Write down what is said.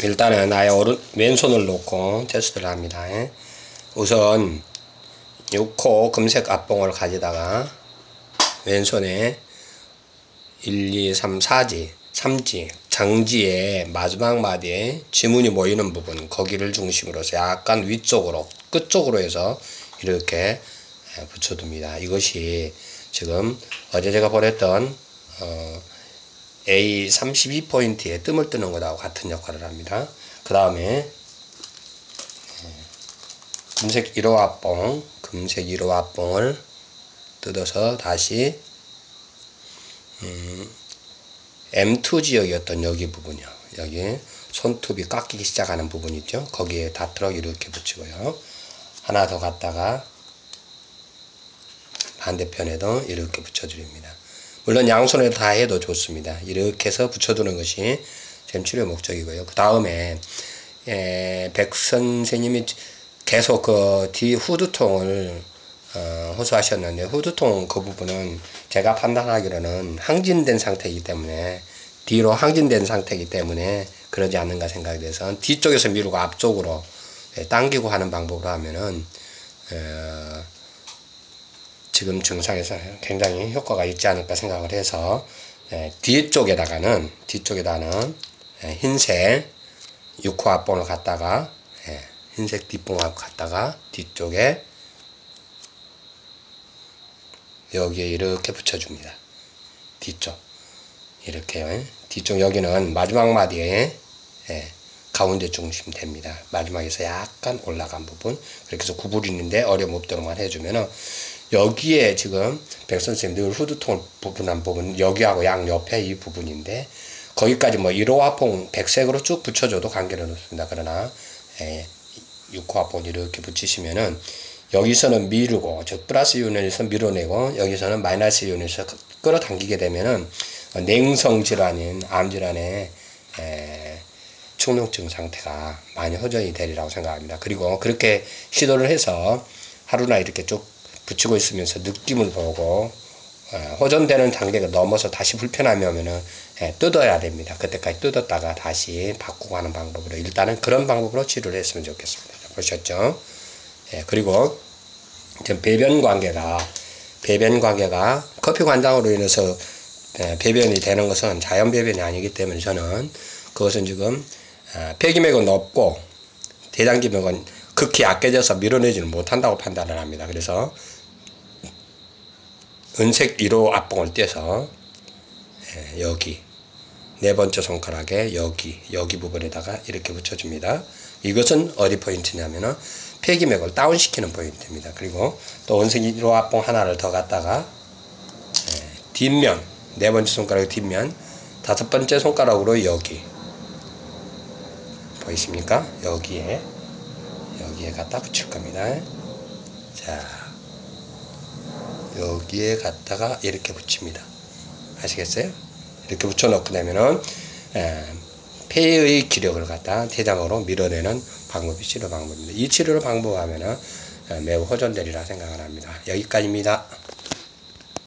일단은 아예 오른 왼손을 놓고 테스트를 합니다. 예. 우선 6호 금색 앞봉을 가지다가 왼손에 1, 2, 3, 4지, 3지, 장지의 마지막 마디에 지문이 모이는 부분 거기를 중심으로 해서 약간 위쪽으로 끝쪽으로 해서 이렇게 예, 붙여둡니다. 이것이 지금 어제 제가 보냈던 어, A32포인트에 뜸을 뜨는 것하고 같은 역할을 합니다. 그 다음에 금색 1호 합봉, 금색 1호 합봉을 뜯어서 다시 음, M2 지역이었던 여기 부분이요. 여기 손톱이 깎이기 시작하는 부분 있죠. 거기에 닿도록 이렇게 붙이고요. 하나 더 갖다가 반대편에도 이렇게 붙여드립니다. 물론 양손에 다 해도 좋습니다. 이렇게 해서 붙여두는 것이 잼 치료 목적이고요. 그 다음에 백 선생님이 계속 그 뒤 후두통을 어, 호소하셨는데 후두통 그 부분은 제가 판단하기로는 항진된 상태이기 때문에 뒤로 항진된 상태이기 때문에 그러지 않는가 생각이 돼서 뒤쪽에서 미루고 앞쪽으로 예, 당기고 하는 방법으로 하면은 어, 지금 증상에서 굉장히 효과가 있지 않을까 생각을 해서 예, 뒤쪽에다가는 뒤쪽에다는 예, 흰색 6호 앞봉을 갖다가 예, 흰색 뒷봉을 갖다가 뒤쪽에 여기에 이렇게 붙여줍니다. 뒤쪽 이렇게 뒤쪽 여기는 마지막 마디에 예, 가운데 중심 됩니다. 마지막에서 약간 올라간 부분 그렇게 해서 구부리는데 어려움 없도록만 해주면은 여기에 지금 백 선생님 늘 후두통을 부분한 부분 여기하고 양 옆에 이 부분인데 거기까지 뭐 1호 화봉 백색으로 쭉 붙여줘도 관계는 없습니다. 그러나 예, 6호 화봉 이렇게 붙이시면은 여기서는 미루고 즉 플러스 이온에서 밀어내고 여기서는 마이너스 이온에서 끌어당기게 되면은 냉성 질환인 암 질환의 충농증 상태가 많이 호전이 되리라고 생각합니다. 그리고 그렇게 시도를 해서 하루나 이렇게 쭉 붙이고 있으면서 느낌을 보고 호전되는 단계가 넘어서 다시 불편함이 오면은 뜯어야 됩니다. 그때까지 뜯었다가 다시 바꾸고 하는 방법으로 일단은 그런 방법으로 치료를 했으면 좋겠습니다. 보셨죠? 예, 그리고 배변 관계가 배변 관계가 커피 관장으로 인해서 예, 배변이 되는 것은 자연 배변이 아니기 때문에 저는 그것은 지금 아, 폐기맥은 높고 대장기맥은 극히 약해져서 밀어내지는 못한다고 판단을 합니다. 그래서 은색 1호 앞봉을 떼서 예, 여기 네 번째 손가락에 여기 여기 부분에다가 이렇게 붙여줍니다. 이것은 어디 포인트냐면은 폐기맥을 다운시키는 포인트입니다. 그리고 또 원색 1호 앞봉 하나를 더 갖다가 예, 뒷면 네 번째 손가락 뒷면 다섯 번째 손가락으로 여기 보이십니까? 여기에 여기에 갖다 붙일 겁니다. 자 여기에 갖다가 이렇게 붙입니다. 아시겠어요? 이렇게 붙여놓고 나면은 에, 폐의 기력을 갖다 대장으로 밀어내는 방법이 치료 방법입니다. 이 치료를 방법하면은 매우 호전되리라 생각을 합니다. 여기까지입니다.